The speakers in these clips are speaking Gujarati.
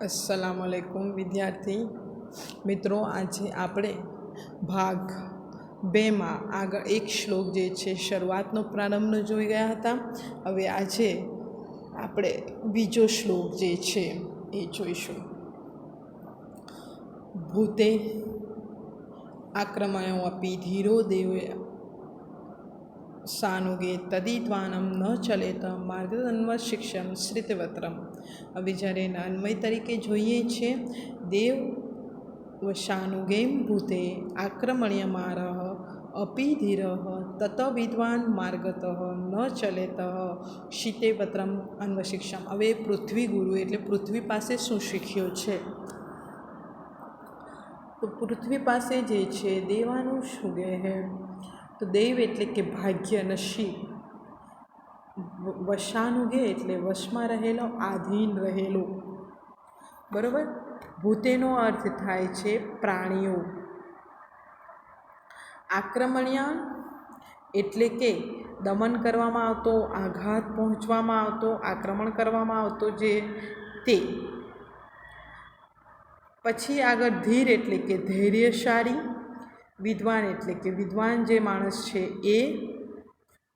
અસલામ આલેકુમ વિદ્યાર્થી મિત્રો, આજે આપણે ભાગ બેમાં આગળ એક શ્લોક જે છે, શરૂઆતનો પ્રારંભનો જોઈ ગયા હતા. હવે આજે આપણે બીજો શ્લોક જે છે, એ જોઈશું. ભૂતે આક્રમણો અપી ધીરો દેવ સાનુગે તદિદ્વાનમ ન ચલેત માર્ગદન્વ શિક્ષણ શ્રીતવત્રમ હવે જ્યારે એના તરીકે જોઈએ છીએ દેવ વશાનુગેમ ભૂતે આક્રમણ્ય માર અપી ધીર તત વિદ્વાન માર્ગત ન શીતેવત્રમ અન્વશિક્ષમ હવે પૃથ્વી ગુરુ એટલે પૃથ્વી પાસે શું શીખ્યો છે? તો પૃથ્વી પાસે જે છે, દેવાનું શું ગેહ તો દૈવ એટલે કે ભાગ્ય નસીબ વશાનુગે એટલે વશમાં રહેલો, આધીન રહેલો. બરાબર? ભૂતેનો અર્થ થાય છે પ્રાણીઓ. આક્રમણ્યા એટલે કે દમન કરવામાં આવતો, આઘાત પહોંચવામાં આવતો, આક્રમણ કરવામાં આવતો જે તે. પછી આગળ ધીર એટલે કે ધૈર્યશાળી. વિદ્વાન એટલે કે વિદ્વાન જે માણસ છે એ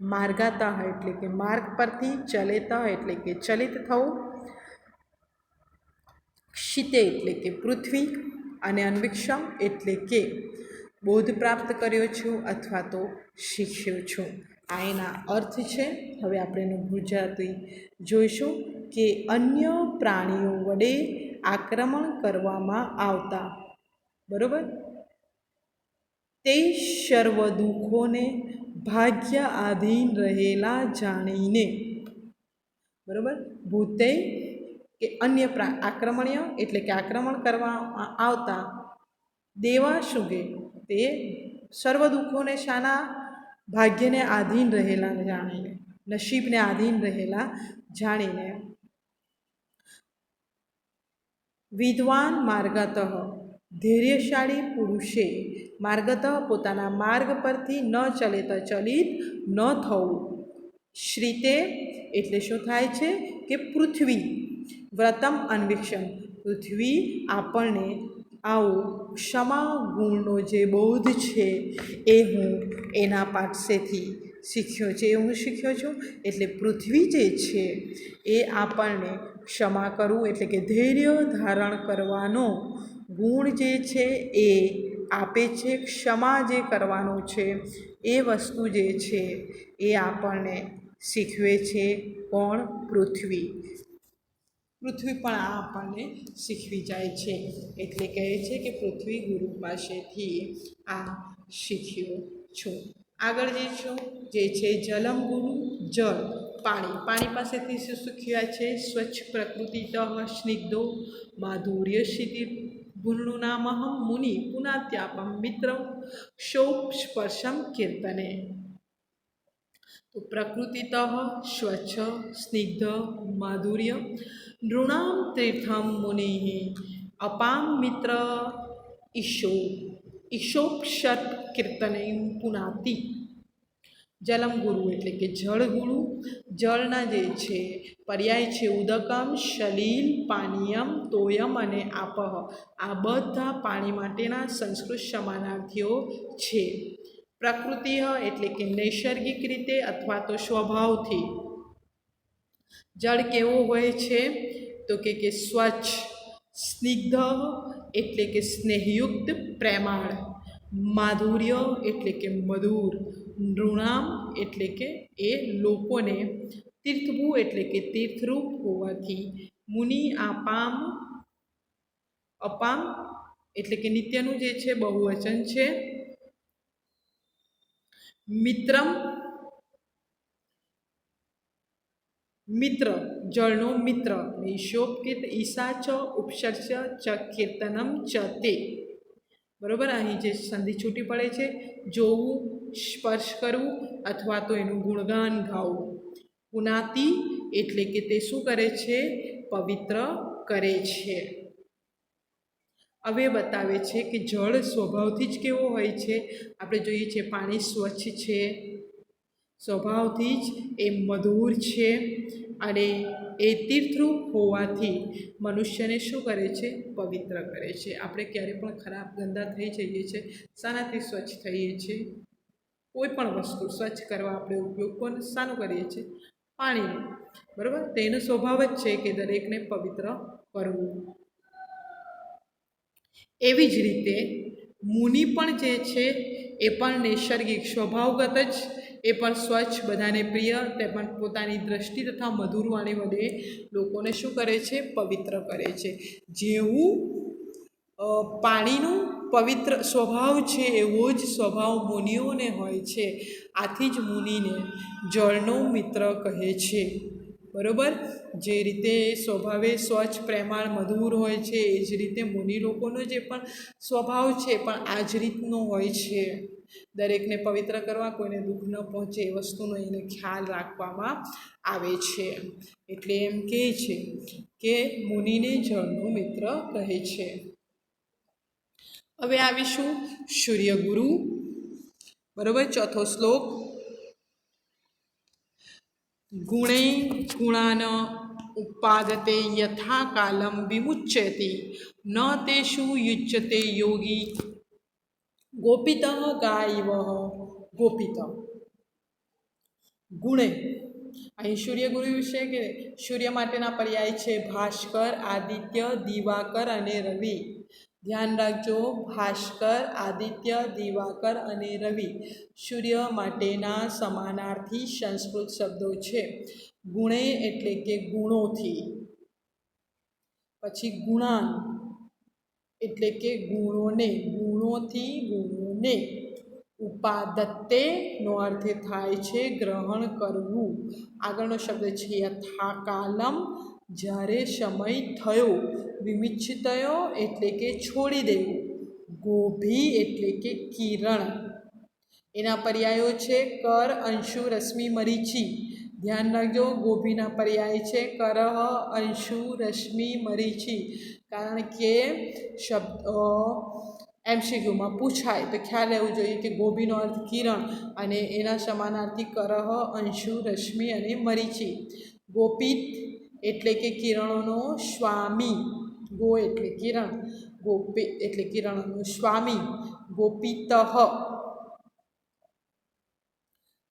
માર્ગાતા એટલે કે માર્ગ પરથી ચલેતા એટલે કે ચલિત થવું. ક્ષિતે એટલે કે પૃથ્વી અને અન્વિક્ષમ એટલે કે બોધ પ્રાપ્ત કર્યો છું અથવા તો શીખ્યો છું. આ એના અર્થ છે. હવે આપણે એનું ગુજરાતી જોઈશું કે અન્ય પ્રાણીઓ વડે આક્રમણ કરવામાં આવતા. બરાબર? તે સર્વ દુઃખોને ભાગ્ય આધીન રહેલા જાણીને. બરાબર? ભૂતે કે અન્ય આક્રમણ્ય એટલે કે આક્રમણ કરવામાં આવતા દેવા શુગે તે સર્વ દુઃખોને શાના ભાગ્યને આધીન રહેલા જાણીને, નસીબને આધીન રહેલા જાણીને. વિદ્વાન માર્ગતઃ ધૈર્યશાળી પુરુષે માર્ગતઃ પોતાના માર્ગ પરથી ન ચલે તો ચલિત ન થવું. શ્રીતે એટલે શું થાય છે કે પૃથ્વી, વ્રતમ અન્વિક્ષમ પૃથ્વી આપણને આવું ક્ષમા ગુણનો જે બોધ છે એ હું એના પાસેથી શીખ્યો. છે એ હું શીખ્યો છું એટલે પૃથ્વી જે છે એ આપણને ક્ષમા કરવું એટલે કે ધૈર્ય ધારણ કરવાનો ગુણ જે છે એ આપે છે, ક્ષમા જે કરવાનો છે, એ વસ્તુ જે છે એ આપણને શીખવે છે કોણ પૃથ્વી. પૃથ્વી પણ આ આપણને શીખવી જાય છે. એટલે કહે છે કે પૃથ્વી ગુરુ પાસેથી આ શીખ્યો છું. આગળ જે છું, જે છે જલમ ગુરુ, જળ, પાણી. પાણી પાસેથી શું શીખ્યા છે? સ્વચ્છ પ્રકૃતિ, તહ, સ્નિગ્ધો, માધુર્ય સ્થિતિ ગુરુનામહમ મુનિ પુનાત્યાપમ મિત્રમ શોપ સ્પર્શમ કીર્તને. તો પ્રકૃતિતઃ સ્વચ્છ, સ્નિગ્ધ, માધુર્ય, નૃણામ તીર્થમ મુનિ અપામ મિત્ર ઈશો ઈશોપષટ કીર્તને પુનાતિ. જલમ ગુરુ એટલે કે જળ ગુરુ. જળના જે છે, પર્યાય છે ઉદકમ, શલીલ, પાનીયમ, તોયમ અને આપહ. આ બધા પાણી માટેના સંસ્કૃત સમાનાર્થીઓ છે. પ્રકૃતિ એટલે કે નૈસર્ગિક રીતે અથવા તો સ્વભાવથી. જળ કેવો હોય છે? તો કે કે સ્વચ્છ, સ્નિગ્ધ એટલે કે સ્નેહયુક્ત પ્રેમાળ. માધુર્ય એટલે કે મધુર. નૃણામ એટલે કે એ લોકોને તીર્થભૂ એટલે કે તીર્થરૂપ હોવાથી મુનિ આપામ, અપામ એટલે કે નિત્યનું જે છે બહુવચન છે. મિત્રમ, મિત્ર, જળનો મિત્ર નિશોપકિત ઈશા ચ, ઉપસર્ચ ચ, કીર્તનમ ચ, તે. બરાબર? અહીં જે સંધિ છૂટી પડે છે, જોવું સ્પર્શ કરવું અથવા તો એનું ગુણગાન ગાવું પુનાતિ એટલે કે તે શું કરે છે? પવિત્ર કરે છે. હવે બતાવે છે કે જળ સ્વભાવથી જ કેવો હોય છે? આપણે જોઈએ છીએ પાણી સ્વચ્છ છે. સ્વભાવથી જ એ મધુર છે અને એ તીર્થરૂપ હોવાથી મનુષ્યને શું કરે છે? પવિત્ર કરે છે. આપણે ક્યારે પણ ખરાબ ગંદા થઈ જઈએ છીએ શાનાથી સ્વચ્છ થઈએ છીએ કોઈ પણ વસ્તુ સ્વચ્છ કરવા આપણે ઉપયોગ કોણ શાનું કરીએ છીએ? પાણીનો. બરાબર? તેનો સ્વભાવ જ છે કે દરેકને પવિત્ર કરવું. એવી જ રીતે મુનિ પણ જે છે એ પણ નૈસર્ગિક સ્વભાવગત જ, એ પણ સ્વચ્છ, બધાને પ્રિય, તે પણ પોતાની દ્રષ્ટિ તથા મધુર વાણી વડે લોકોને શું કરે છે? પવિત્ર કરે છે. જેવું પાણીનું પવિત્ર સ્વભાવ છે એવો જ સ્વભાવ મુનિઓને હોય છે. આથી જ મુનિને જળનો મિત્ર કહે છે. બરોબર? જે રીતે સ્વભાવે સ્વચ્છ, પ્રેમાળ, મધુર હોય છે, એ જ રીતે મુનિ લોકોનો જે પણ સ્વભાવ છે પણ આ જ રીતનો હોય છે. દરેકને પવિત્ર કરવા કોઈને દુઃખ ન પહોંચે એ વસ્તુનો એને ખ્યાલ રાખવામાં આવે છે. એટલે એમ કહે છે કે મુનિને જળનો મિત્ર કહે છે. હવે આવીશું સૂર્યગુરુ બરોબર? ચોથો શ્લોક. ગુણે ગુણાન ઉપાદતે યથા કાલમ વિમુચ્યતે ન તેષુ યુજ્યતે યોગી. ગોપિત ગાયવ. ગોપિત. ગુણે. અહીં સૂર્યગુરુ વિશે કે સૂર્ય માટેના પર્યાય છે ભાસ્કર, આદિત્ય, દિવાકર અને રવિ. ધ્યાન રાખજો. ભાસ્કર, આદિત્ય, દિવાકર અને રવિ સૂર્ય માટેના સમાનાર્થી સંસ્કૃત શબ્દો છે. ગુણે એટલે કે ગુણોથી. પછી ગુણાન એટલે કે ગુણોને, ગુણોથી ગુણોને. ઉપાદત્તે નો અર્થ થાય છે ગ્રહણ કરવું. આગળનો શબ્દ છે યથાકાલમ. જ્યારે સમય થયો, વિમિચ્છતયો એટલે કે છોડી દેવું, ગોભી એટલે કે કિરણ. એના પર્યાયો છે કર, અંશુ, રશ્મિ, મરીચી. ધ્યાન રાખજો, ગોભીના પર્યાય છે કરહ અંશુ, રશ્મિ, મરીચી. કારણ કે શબ્દ એમસીક્યુમાં પૂછાય, તો ખ્યાલ રહેવું જોઈએ કે ગોભીનો અર્થ કિરણ અને એના સમાનાર્થી કરહ અંશુ, રશ્મિ અને મરીચી. ગોપિત એટલે કે કિરણોનો સ્વામી. ગો એટલે કિરણ, ગોપી એટલે કિરણોનો સ્વામી, ગોપિતઃ.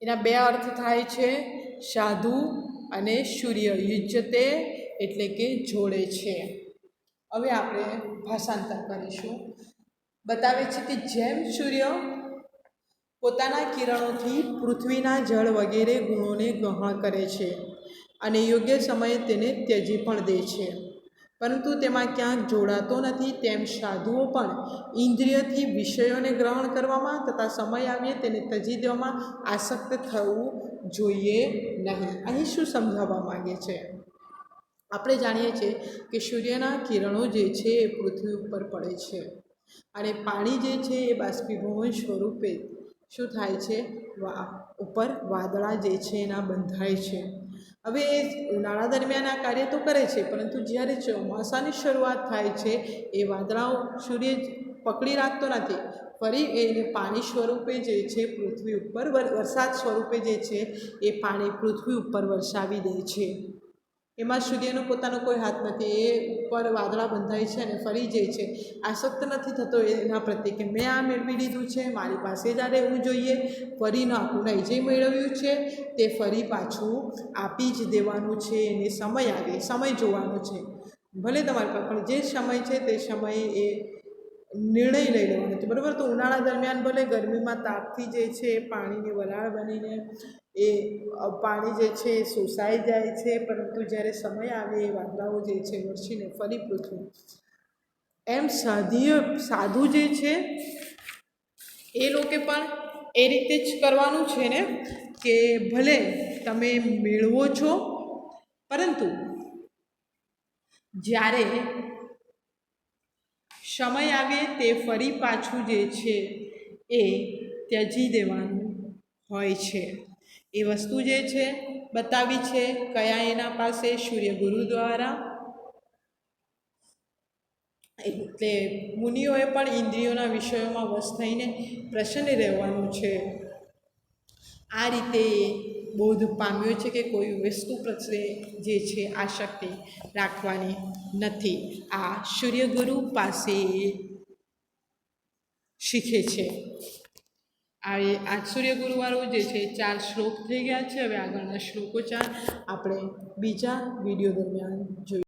એના બે અર્થ થાય છે, સાધુ અને સૂર્ય યુજ્જતે એટલે કે જોડે છે. હવે આપણે ભાષાંતર કરીશું. બતાવે છે કે જેમ સૂર્ય પોતાના કિરણોથી પૃથ્વીના જળ વગેરે ગુણોને ગ્રહણ કરે છે અને યોગ્ય સમયે તેને ત્યજી પણ દે છે. પરંતુ તેમાં ક્યાંક જોડાતો નથી, તેમ સાધુઓ પણ ઇન્દ્રિયથી વિષયોને ગ્રહણ કરવામાં તથા સમય આવીએ તેને ત્યજી દેવામાં આસક્ત થવું જોઈએ નહીં. અહીં શું સમજાવવા માગે છે? આપણે જાણીએ છીએ કે સૂર્યના કિરણો જે છે એ પૃથ્વી ઉપર પડે છે અને પાણી જે છે એ બાષ્પીભવન સ્વરૂપે શું થાય છે? વા, ઉપર વાદળા જે છે એના બંધાય છે. હવે એ ઉનાળા દરમિયાન આ કાર્ય તો કરે છે, પરંતુ જ્યારે ચોમાસાની શરૂઆત થાય છે, એ વાદળાઓ સૂર્ય પકડી રાખતો નથી. ફરી એને પાણી સ્વરૂપે જે છે, પૃથ્વી ઉપર વરસાદ સ્વરૂપે જે છે, એ પાણી પૃથ્વી ઉપર વરસાવી દે છે. એમાં સૂર્યનો પોતાનો કોઈ હાથ નથી, એ ઉપર વાદળા બંધાય છે અને ફરી જાય છે. આસક્ત નથી થતો એના પ્રત્યે કે મેં આ મેળવી લીધું છે, મારી પાસે જ આ રહેવું જોઈએ, ફરી નાખું નહીં, જે મેળવ્યું છે તે ફરી પાછું આપી જ દેવાનું છે એને સમય આવે, સમય જોવાનો છે. ભલે તમારી પાસે, પણ જે સમય છે તે સમયે એ નિર્ણય લઈ લેવાનો છે. બરાબર? તો ઉનાળા દરમિયાન ભલે ગરમીમાં તાપથી જે છે, પાણીની વરાળ બનીને એ પાણી જે છે એ શોષાઈ જાય છે, પરંતુ જ્યારે સમય આવે એ વાદળાઓ જે છે વરસીને ફરી પૃથ્વી. એમ સાધીય સાધુ જે છે, એ લોકો પણ એ રીતે જ કરવાનું છે ને, કે ભલે તમે મેળવો છો, પરંતુ જ્યારે સમય આવે તે ફરી પાછું જે છે એ ત્યજી દેવાનું હોય છે. એ વસ્તુ જે છે, બતાવી છે કયા એના પાસે સૂર્યગુરુ દ્વારા. એટલે મુનિઓએ પણ ઇન્દ્રિયોના વિષયોમાં વશ થઈને પ્રસન્ન રહેવાનું છે. આ રીતે બોધ પામ્યો છે કે કોઈ વસ્તુ પ્રત્યે જે છે આસક્તિ રાખવાની નથી. આ સૂર્યગુરુ પાસે શીખે છે. આ એ આ સૂર્યગુરુવાળો જે છે, ચાર શ્લોક થઈ ગયા છે. હવે આગળના શ્લોકો ચાર આપણે બીજા વીડિયો દરમિયાન જોઈએ